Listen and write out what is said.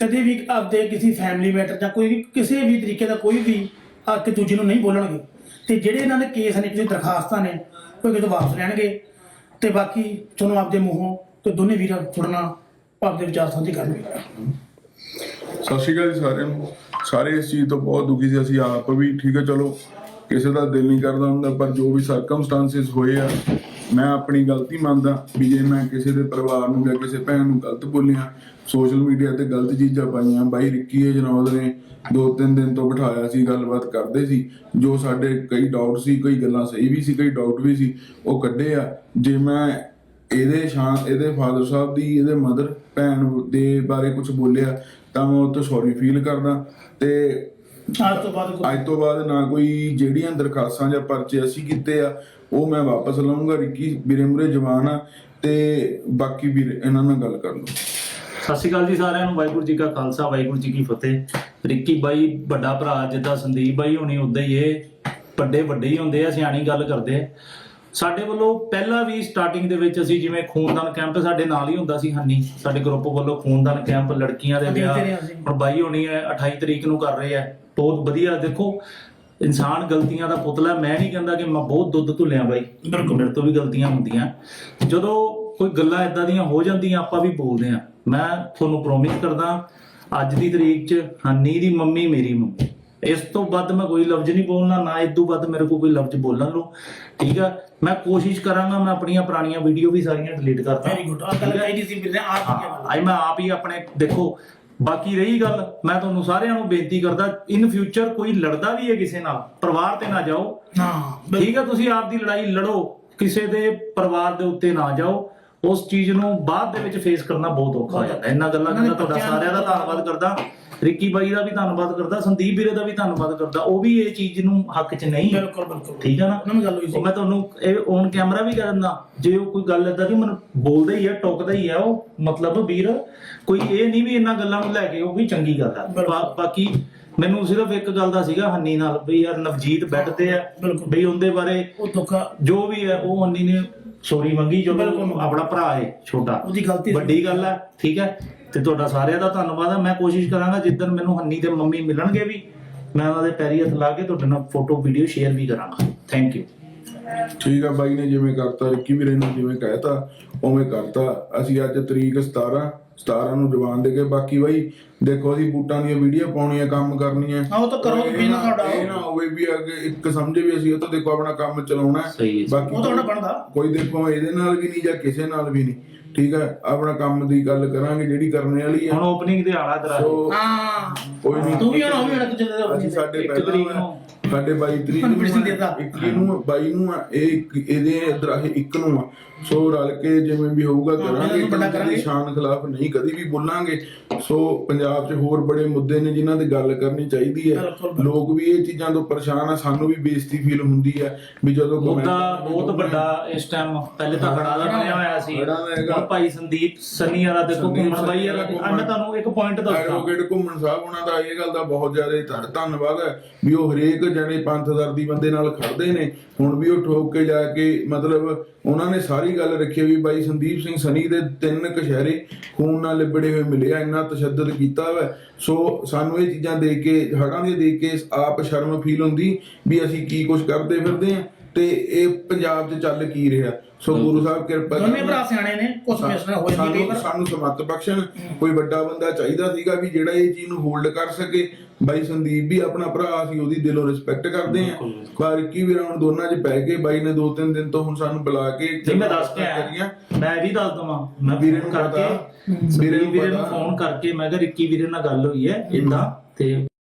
ਕਦੇ ਵੀ ਆਪਦੇ ਕਿਸੇ ਫੈਮਿਲੀ ਮੈਟਰ ਜਾਂ ਕੋਈ ਵੀ ਕਿਸੇ ਵੀ ਤਰੀਕੇ ਦਾ ਕੋਈ ਵੀ ਆ ਕੇ ਦੂਜੇ ਨੂੰ ਨਹੀਂ ਬੋਲਣਗੇ। ਤੇ ਜਿਹੜੇ ਇਹਨਾਂ ਦੇ ਕੇਸ ਨੇ, ਜਿਹੜੇ ਦਰਖਾਸਤਾਂ ਨੇ ਕੋਈ ਕਿਤੋਂ ਵਾਪਸ ਲੈਣਗੇ ਤੇ ਬਾਕੀ ਤੁਹਾਨੂੰ ਆਪਦੇ ਮੂੰਹੋਂ ਤੇ ਦੋਨੇ ਵੀਰਾਂ ਸੁਣਨਾ ਆਪਦੇ ਵਿਚਾਰ ਸਾਂਝੇ ਕਰਨਗੇ ਸਤਿ ਸ਼੍ਰੀ ਅਕਾਲ ਜੀ ਸਾਰਿਆਂ ਨੂੰ। ਸਾਰੇ ਇਸ ਚੀਜ਼ ਤੋਂ ਬਹੁਤ ਦੁਖੀ ਸੀ। ਅਸੀਂ ਆਪ ਵੀ ਠੀਕ ਹੈ ਚਲੋ, ਕਿਸੇ ਦਾ ਦਿਲ ਨਹੀਂ ਕਰਦਾ ਹੁੰਦਾ, ਪਰ ਜੋ ਵੀ ਸਰਕਮਸਟੈਂਸਸ ਹੋਏ ਆ ਮੈਂ ਆਪਣੀ ਗਲਤੀ ਮੰਨਦਾ ਵੀ ਜੇ ਮੈਂ ਕਿਸੇ ਦੇ ਪਰਿਵਾਰ ਨੂੰ ਜਾਂ ਕਿਸੇ ਭੈਣ ਨੂੰ ਗਲਤ ਬੋਲਿਆ ਸੋਸ਼ਲ ਮੀਡੀਆ ਤੇ ਗਲਤ ਚੀਜ਼ਾਂ ਪਾਈਆਂ, ਬਾਈ ਰਿੱਕੀ ਜਨੌਦ ਨੇ ਦੋ ਤਿੰਨ ਦਿਨ ਤੋਂ ਬਿਠਾਇਆ ਸੀ, ਗੱਲਬਾਤ ਕਰਦੇ ਸੀ, ਜੋ ਸਾਡੇ ਕਈ ਡਾਊਟ ਸੀ, ਕਈ ਗੱਲਾਂ ਸਹੀ ਵੀ ਸੀ, ਕਈ ਡਾਊਟ ਵੀ ਸੀ, ਉਹ ਕੱਢੇ ਆ ਜੇ ਮੈਂ ਇਹਦੇ ਸ਼ਾਨ, ਇਹਦੇ ਫਾਦਰ ਸਾਹਿਬ ਦੀ, ਇਹਦੇ ਮਦਰ ਭੈਣ ਦੇ ਬਾਰੇ ਕੁਝ ਬੋਲਿਆ, ਤਾਂ ਮੈਂ ਉਹ ਤੋਂ ਸੌਰੀ ਫੀਲ ਕਰਦਾ ਤੇ ਅੱਜ ਤੋਂ ਬਾਅਦ ਕੋਈ- ਅੱਜ ਤੋਂ ਬਾਅਦ ਨਾ ਕੋਈ ਜਿਹੜੀਆਂ ਦਰਖਾਸਤਾਂ ਜਾਂ ਪਰਚੇ ਅਸੀਂ ਕੀਤੇ ਆ ਉਹ ਮੈਂ ਵਾਪਸ ਲਵਾਂਗਾ। ਰਿੱਕੀ ਵੀਰੇ ਮੁਰੇ ਜਵਾਨ ਆ ਤੇ ਬਾਕੀ ਵੀਰ ਇਹਨਾਂ ਨਾਲ ਗੱਲ ਕਰ ਲਓ। ਸਤਿ ਸ਼੍ਰੀ ਅਕਾਲ ਜੀ ਸਾਰਿਆਂ ਨੂੰ। ਵਾਹਿਗੁਰੂ ਜੀ ਕਾ ਖਾਲਸਾ ਵਾਹਿਗੁਰੂ ਜੀ ਕੀ ਫਤਿਹ। ਰਿੱਕੀ ਬਾਈ ਵੱਡਾ ਭਰਾ ਜਿੱਦਾਂ ਸੰਦੀਪ ਬਾਈ ਹੋਣੀ ਉਦਾਂ ਹੀ ਇਹ ਵੱਡੇ ਵੱਡੇ ਹੀ ਹੁੰਦੇ ਆ ਸਿਆਣੀ ਗੱਲ ਕਰਦੇ ਆ। ਸਾਡੇ ਵੱਲੋਂ ਪਹਿਲਾਂ ਵੀ ਸਟਾਰਟਿੰਗ ਦੇ ਵਿੱਚ ਅਸੀਂ ਜਿਵੇਂ ਖੂਨਦਾਨ ਕੈਂਪ ਸਾਡੇ ਨਾਲ ਹੀ ਹੁੰਦਾ ਸੀ ਹੰਨੀ। ਸਾਡੇ ਗਰੁੱਪ ਵੱਲੋਂ ਖੂਨਦਾਨ ਕੈਂਪ ਲੜਕੀਆਂ ਦੇ ਵਿਆਹ। ਹੁਣ ਬਾਈ ਹੋਣੀ ਹੈ 28 ਤਰੀਕ ਨੂੰ ਕਰ ਰਹੇ ਆ ਬਹੁਤ ਵਧੀਆ ਦੇਖੋ ਇਨਸਾਨ ਗਲਤੀਆਂ ਦਾ ਪੁਤਲਾ। ਮੈਂ ਨਹੀਂ ਕਹਿੰਦਾ ਕਿ ਮੈਂ ਬਹੁਤ ਦੁੱਧ ਧੁੱਲਿਆ ਬਾਈ। ਬਿਲਕੁਲ। ਮੇਰੇ ਤੋਂ ਵੀ ਗਲਤੀਆਂ ਹੁੰਦੀਆਂ। ਜਦੋਂ ਕੋਈ ਗੱਲਾਂ ਇਦਾਂ ਦੀਆਂ ਹੋ ਜਾਂਦੀਆਂ ਆਪਾਂ ਵੀ ਬੋਲਦੇ ਆ ਮੈਂ ਤੁਹਾਨੂੰ ਪ੍ਰੋਮਿਸ ਕਰਦਾ ਅੱਜ ਦੀ ਤਰੀਕ 'ਚ ਹਨੀ ਦੀ ਮੰਮੀ ਮੇਰੀ ਮੰਮੀ। ਇਸ ਤੋਂ ਵੱਧ ਮੈਂ ਕੋਈ ਲਫ਼ਜ਼ ਨਹੀਂ ਬੋਲਣਾ ਨਾ ਇਸ ਤੋਂ ਵੱਧ ਮੇਰੇ ਕੋਲ ਕੋਈ ਲਫ਼ਜ਼ ਬੋਲਣ ਨੂੰ। ਠੀਕ ਆ? ਮੈਂ ਕੋਸ਼ਿਸ਼ ਕਰਾਂਗਾ ਮੈਂ ਆਪਣੀਆਂ ਪੁਰਾਣੀਆਂ ਵੀਡੀਓ ਵੀ ਸਾਰੀਆਂ ਡਿਲੀਟ ਕਰਦਾ। ਵੈਰੀ ਗੁੱਡ ਆ ਗੱਲ ਕਹੀ ਸੀ ਵੀਰ ਹਾਂ ਆਈ ਮੈਂ ਆਪ ਹੀ ਆਪਣੇ ਦੇਖੋ ਬਾਕੀ ਰਹੀ ਗੱਲ ਮੈਂ ਤੁਹਾਨੂੰ ਸਾਰਿਆਂ ਨੂੰ ਬੇਨਤੀ ਕਰਦਾ ਇਨ ਫਿਊਚਰ ਕੋਈ ਲੜਦਾ ਵੀ ਹੈ ਕਿਸੇ ਨਾਲ ਪਰਿਵਾਰ ਤੇ ਨਾ ਜਾਓ। ਹਾਂ। ਠੀਕ ਹੈ ਤੁਸੀਂ ਆਪ ਦੀ ਲੜਾਈ ਲੜੋ ਕਿਸੇ ਦੇ ਪਰਿਵਾਰ ਦੇ ਉੱਤੇ ਨਾ ਜਾਓ। ਉਸ ਚੀਜ਼ ਨੂੰ ਬਾਅਦ ਦੇ ਵਿੱਚ ਫੇਸ ਕਰਨਾ ਬਹੁਤ ਔਖਾ ਹੋ ਜਾਂਦਾ। ਇਹਨਾਂ ਗੱਲਾਂ ਕਰਦਾ ਤੁਹਾਡਾ ਸਾਰਿਆਂ ਦਾ ਧੰਨਵਾਦ ਕਰਦਾ। ਰਿੱਕੀ ਬਾਈ ਦਾ ਵੀ ਧੰਨਵਾਦ ਕਰਦਾ ਸੰਦੀਪ ਵੀਰੇ ਦਾ ਵੀ ਧੰਨਵਾਦ ਕਰਦਾ। ਉਹ ਵੀ ਇਹ ਚੀਜ਼ ਨੂੰ ਹੱਕ 'ਚ ਨਹੀਂ। ਬਿਲਕੁਲ ਬਿਲਕੁਲ। ਠੀਕ ਹੈ ਨਾ? ਉਹਨਾਂ ਗੱਲ ਹੋਈ ਸੀ। ਮੈਂ ਤੁਹਾਨੂੰ ਇਹ ਔਨ ਕੈਮਰਾ ਵੀ ਕਹਿ ਦਿੰਦਾ ਜੇ ਉਹ ਕੋਈ ਗੱਲ ਏਦਾਂ ਦੀ ਮੈਨੂੰ ਬੋਲਦਾ ਹੀ ਹੈ ਟੋਕਦਾ ਹੀ ਹੈ ਉਹ ਮਤਲਬ ਵੀਰ ਕੋਈ ਇਹ ਨਹੀਂ ਵੀ ਇਹਨਾਂ ਗੱਲਾਂ ਨੂੰ ਲੈ ਕੇ ਉਹ ਵੀ ਚੰਗੀ ਗੱਲ। ਬਾ- ਬਾਕੀ ਮੈਨੂੰ ਸਿਰਫ ਇੱਕ ਗੱਲ ਦਾ ਸੀਗਾ ਹੰਨੀ ਨਾਲ ਵੀ ਯਾਰ ਨਵਜੀਤ ਬੈੱਡ ਤੇ ਬਿਲਕੁਲ। ਬਈ ਉਹਦੇ ਬਾਰੇ ਉਹ ਦੁੱਖ ਜੋ ਵੀ ਹੈ ਉਹ ਹੰਨੀ ਨੇ ਸੋਰੀ ਮੰਗੀ ਜੋ ਬਿਲਕੁਲ। ਆਪਣਾ ਭਰਾ ਹੈ ਛੋਟਾ। ਉਹਦੀ ਗਲਤੀ ਸੀ। ਵੱਡੀ ਗੱਲ ਹੈ ਠੀਕ ਹੈ? ਤੇ ਤੁਹਾਡਾ ਸਾਰਿਆਂ ਦਾ ਧੰਨਵਾਦ ਹੈ। ਮੈਂ ਕੋਸ਼ਿਸ਼ ਕਰਾਂਗਾ ਜਿੱਦਣ ਮੈਨੂੰ ਹੰਨੀ ਤੇ ਮੰਮੀ ਮਿਲਣਗੇ ਵੀ ਮੈਂ ਉਹਨਾਂ ਦੇ ਪੈਰੀ ਹੱਥ ਲਾ ਕੇ ਤੁਹਾਡੇ ਨਾਲ ਫੋਟੋ ਵੀਡੀਓ ਸ਼ੇਅਰ ਵੀ ਕਰਾਂਗਾ। ਥੈਂਕ ਯੂ ਠੀਕ ਆ ਬਾਈ ਨੇ ਜਿਵੇਂ ਕਰਤਾ ਰਿੱਕੀ ਵੀਰੇ ਨੇ ਜਿਵੇਂ ਕਹਿਤਾ ਉਵੇਂ ਕਰਤਾ। ਅਸੀਂ ਅੱਜ ਤਰੀਕ 17 17 ਨੂੰ ਜਵਾਨ ਦੇ ਕੇ ਬਾਕੀ ਬਾਈ ਦੇਖੋ ਅਸੀਂ ਬੂਟਾਂ ਦੀਆਂ ਵੀਡੀਓ ਪਾਉਣੀਆਂ ਕੰਮ ਕਰਨੀਆਂ ਹਾਂ, ਉਹ ਤਾਂ ਕਰੋ, ਬਿਨਾਂ ਨਾ- ਤੁਹਾਡਾ। ਇਹ ਨਾ ਹੋਵੇ ਵੀ ਅੱਗੇ ਇੱਕ ਸਮਝੇ ਵੀ ਅਸੀਂ ਉਹ ਤਾਂ ਦੇਖੋ ਆਪਣਾ ਕੰਮ ਚਲਾਉਣਾ ਹੈ। ਸਹੀ ਹੈ। ਬਾਕੀ ਉਹ ਤਾਂ ਉਹਨਾਂ ਬਣਦਾ ਕੋਈ ਦੇਖੋ ਇਹਦੇ ਨਾਲ ਵੀ ਨਹੀਂ ਜਾਂ ਕਿਸੇ ਨਾਲ ਵੀ ਨਹੀਂ ਠੀਕ ਹੈ ਆਪਣਾ ਕੰਮ ਦੀ ਗੱਲ ਕਰਾਂਗੇ ਜਿਹੜੀ ਕਰਨੇ ਵਾਲੀ ਹੈ ਹੁਣ ਓਪਨਿੰਗ ਤੇ ਤੇਰਾ ਸੋ ਹਾਂ ਕੋਈ ਨਹੀਂ ਤੂੰ ਵੀ ਹੁਣ ਉਹ ਵੀ ਹੁਣ ਕਿਤੇ ਅਸੀਂ ਸਾਡੇ ਪਹਿਲਾਂ। ਸਾਡੇ 22 ਤਰੀਕ ਨੂੰ ਦੇਤਾ। ਆ, 21 ਨੂੰ ਆ, 22 ਨੂੰ ਆ, ਇਹ ਇੱਕ- ਇਹਦੇ ਇਧਰ ਇਹ ਇੱਕ ਨੂੰ ਆ ਸੋ ਰਲ ਕੇ ਜਿਵੇਂ ਵੀ ਹੋਊਗਾ ਕਰਾਂਗੇ ਇਹਨੂੰ ਵੱਡਾ ਕਿਸੇ ਕਰਾਂਗੇ। ਦੀ ਸ਼ਾਨ ਖਿਲਾਫ ਨਹੀਂ ਕਦੀ ਵੀ ਬੋਲਾਂਗੇ ਸੋ ਪੰਜਾਬ 'ਚ ਹੋਰ ਬੜੇ ਮੁੱਦੇ ਨੇ ਜਿਨ੍ਹਾਂ ਤੇ ਗੱਲ ਕਰਨੀ ਚਾਹੀਦੀ ਹੈ। ਲੋਕ ਵੀ ਇਹ ਚੀਜ਼ਾਂ ਤੋਂ ਪਰੇਸ਼ਾਨ ਆ ਸਾਨੂੰ ਵੀ ਬੇਇੱਜ਼ਤੀ ਫੀਲ ਹੁੰਦੀ ਹੈ ਵੀ ਜਦੋਂ ਮੁੱਦਾ ਬਹੁਤ ਵੱਡਾ ਇਸ ਟਾਈਮ ਪਹਿਲੇ ਤਾਂ ਹੜਾ ਦਾ ਬਣਿਆ ਹੋਇਆ ਸੀ। ਦਾ। ਹੁਣ ਭਾਈ ਸੰਦੀਪ ਸਨੀ ਵਾਲਾ ਦੇਖੋ ਘੁੰਮਣ ਬਾਈ ਵਾਲਾ ਮੈਂ ਤੁਹਾਨੂੰ ਇੱਕ ਪੁਆਇੰਟ ਦੱਸਦਾ ਐਡਵੋਕੇਟ ਘੁੰਮਣ ਸਾਹਿਬ ਉਹਨਾਂ ਦਾ ਇਹ ਗੱਲ ਦਾ ਬਹੁਤ ਜ਼ਿਆਦਾ ਧੰਨ- ਧੰਨਵਾਦ ਹੈ ਵੀ ਉਹ ਹਰੇਕ ਜਣੇ ਪੰਥਦਰਦੀ ਬੰਦੇ ਨਾਲ ਖੜਦੇ ਨੇ। ਹੁਣ ਵੀ ਉਹ ਠੋਕ ਕੇ ਜਾ ਕੇ ਮਤਲਬ ਉਹਨਾਂ ਨੇ ਸਾਰੀ ਗੱਲ ਰੱਖੀ ਵੀ ਬਾਈ ਸੰਦੀਪ ਸਿੰਘ ਸਨੀ ਦੇ ਤਿੰਨ ਕਸ਼ਹਿਰੇ ਖੂਨ ਨਾਲ ਲਿਬੜੇ ਹੋਏ ਮਿਲੇ ਆ। ਇੰਨਾ ਤਸ਼ੱਦਦ ਕੀਤਾ ਵਾ ਸੋ ਸਾਨੂੰ ਇਹ ਚੀਜ਼ਾਂ ਦੇਖ ਕੇ ਹੜਾਂ ਦੀਆਂ ਦੇਖ ਕੇ ਆਪ ਸ਼ਰਮ ਫੀਲ ਹੁੰਦੀ ਵੀ ਅਸੀਂ ਕੀ ਕੁਝ ਕਰਦੇ ਫਿਰਦੇ ਆ ਤੇ ਇਹ ਪੰਜਾਬ 'ਚ ਚੱਲ ਕੀ ਰਿਹਾ। ਸੋ ਗੁਰੂ ਸਾਹਿਬ ਕਿਰਪਾ ਦੋਨੇ। ਭਰਾ ਸਿਆਣੇ ਨੇ ਕੁਝ ਮਿਸਣਾ ਹੋ ਜਾਂਦੀ ਕਈ ਵਾਰ। ਸਾਨੂੰ ਸਮੱਤ ਬਖਸ਼ਣ ਕੋਈ ਵੱਡਾ ਬੰਦਾ ਚਾਹੀਦਾ ਸੀਗਾ ਵੀ ਜਿਹੜਾ ਇਹ ਚੀਜ਼ ਨੂੰ ਹੋਲਡ ਕਰ ਸਕੇ। ਬਾਈ ਸੰਦੀਪ ਵੀ ਆਪਣਾ ਭਰਾ ਸੀ ਉਹਦੀ ਦਿਲੋਂ ਰਿਸਪੈਕਟ ਕਰਦੇ ਆ। ਪਰ ਕੀ ਵੀ ਹੁਣ ਦੋਨਾਂ 'ਚ ਪੈ ਕੇ ਬਾਈ ਨੇ ਦੋ ਤਿੰਨ ਦਿਨ ਤੋਂ ਹੁਣ ਸਾਨੂੰ ਬੁਲਾ ਕੇ ਜੀ ਮੈਂ ਦੱਸ ਕੇ। ਆਇਆ। ਮੈਂ ਵੀ ਦੱਸ ਦਵਾਂ। ਮੈਂ ਵੀਰੇ ਨੂੰ ਕਰਕੇ ਵੀਰੇ ਨੂੰ ਵੀਰੇ। ਫੋਨ ਕਰਕੇ ਮੈਂ ਕਿਹਾ ਰਿੱਕੀ ਵੀਰੇ ਨਾਲ ਗੱਲ ਹੋਈ ਹੈ ਇਦਾਂ ਤੇ